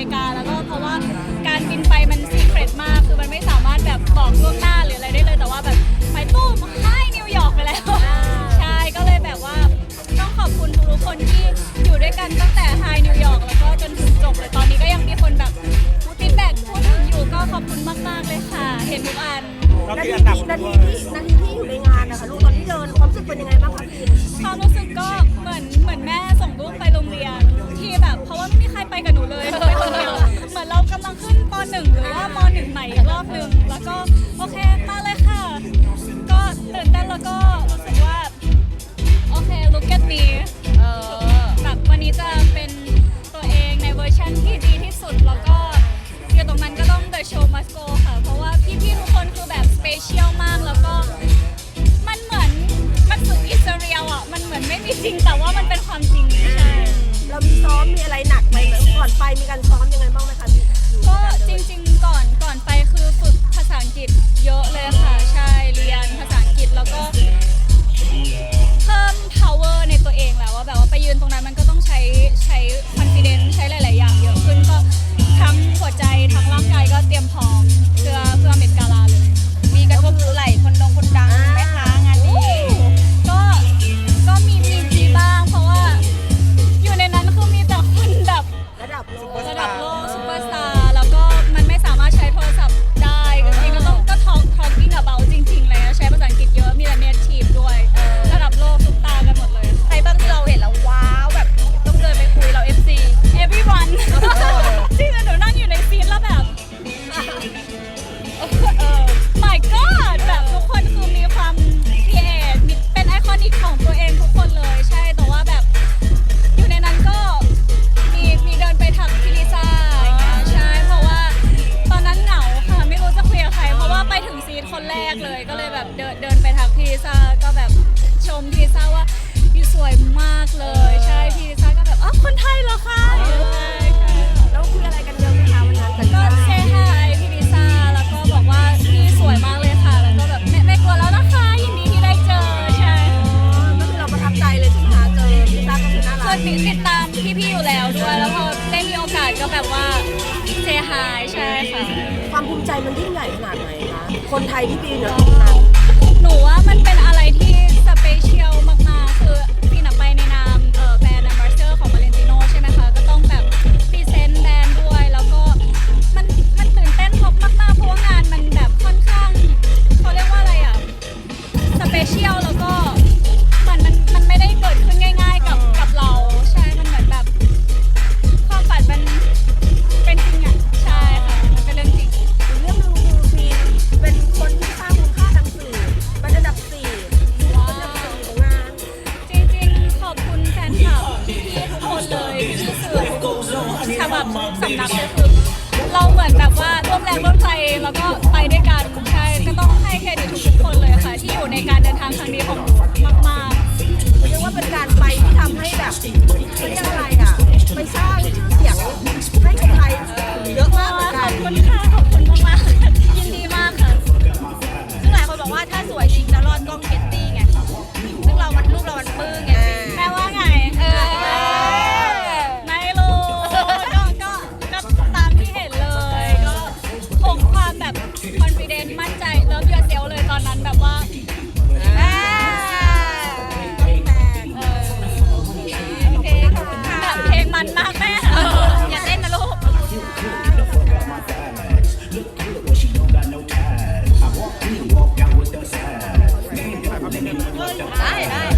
ริกา แล้วก็เพราะว่าการบินไปมันซีเครตมาก คือมันไม่สามารถแบบบอกล่วงหน้าหรืออะไรได้เลย แต่ว่าแบบไปตู้มค่ายนิวยอร์กไปแล้ว ใช่ ก็เลยแบบว่าต้องขอบคุณทุกคนที่อยู่ด้วยกันตั้งแต่ไฮนิวยอร์กแล้วก็จนถึงจบเลย ตอนนี้ก็ยังมีคนแบบพูดติดแบกพูดถึงอยู่ก็ขอบคุณมาก ๆ เลยค่ะ เห็นทุกอัน นาทีที่นาทีที่นาทีที่อยู่ในงานนะคะลูกตอนที่เดินความรู้สึกเป็นยังไงบ้างคะพี่ความรู้สึกก็เหมือนเหมือนแม่ ลูกไปโรงเรียนที่แบบ เพราะว่าไม่มีใครไปกับหนูเลยไปคนเดียวเหมือนเรากำลังขึ้นปหนึ่งหรือว่ามหนึ่งใหม่อีกรอบหนึ่งแล้วก็โอเค คนแรกเลยก็เลยแบบเดินเดินไปทักพี่ลิซ่าก็แบบชมพี่ลิซ่าว่าพี่สวยมากเลย ใช่พี่ลิซ่าก็แบบอ๋อคนไทยเหรอคะใช่ใช่แล้วคุยอะไรกันเยอะไหมคะวันนั้นแต่ก็เซฮายพี่ลิซ่าแล้วก็บอกว่าพี่สวยมากเลยค่ะ แล้วก็แบบไม่ไม่กลัวแล้วนะคะยินดีที่ได้เจอใช่ก็คือเราประทับใจเลยใช่ไหมคะเจอพี่ซ่าก็คือน่าเครัยกติดติดตามพี่ๆอยู่แล้วด้วยแล้วพอได้มีโอกาสก็แบบว่าเซฮายใช่ค่ะความภูมิใจมันยิ่งใหญ่ขนาดไหน คนไทยที่ดีอยู่ในตรงนั้น หนูว่ามันเป็น กสำนักเลยคือเราเหมือนแบบว่าร่วมแรงร่วมใจแล้วก็ไปด้วยกันใช่ก็ต้องให้เครดิตทุกๆคนเลยค่ะ ที่อยู่ในการเดินทางครั้งนี้ของมากเรียกว่าเป็นการไปที่ทำให้แบบเขาเรียกอะไรอะไปสร้างชื่อเสียงให้คนไทยเยอะๆมากเหมือนขกัอนบคุณค่ะขอบคุณมากๆยินดีมากค่ะ ซึ่งหลายคนบอกว่าถ้าสวยจริงจะรอดกล้องเกตตี้ไงซึ่งเรามันรูปเรามันปึ้งไง อ่า อนนั้นแบบว่าแม่แบบเพลงมันมาแม่อย่าเต้นนะลูก ได้ได้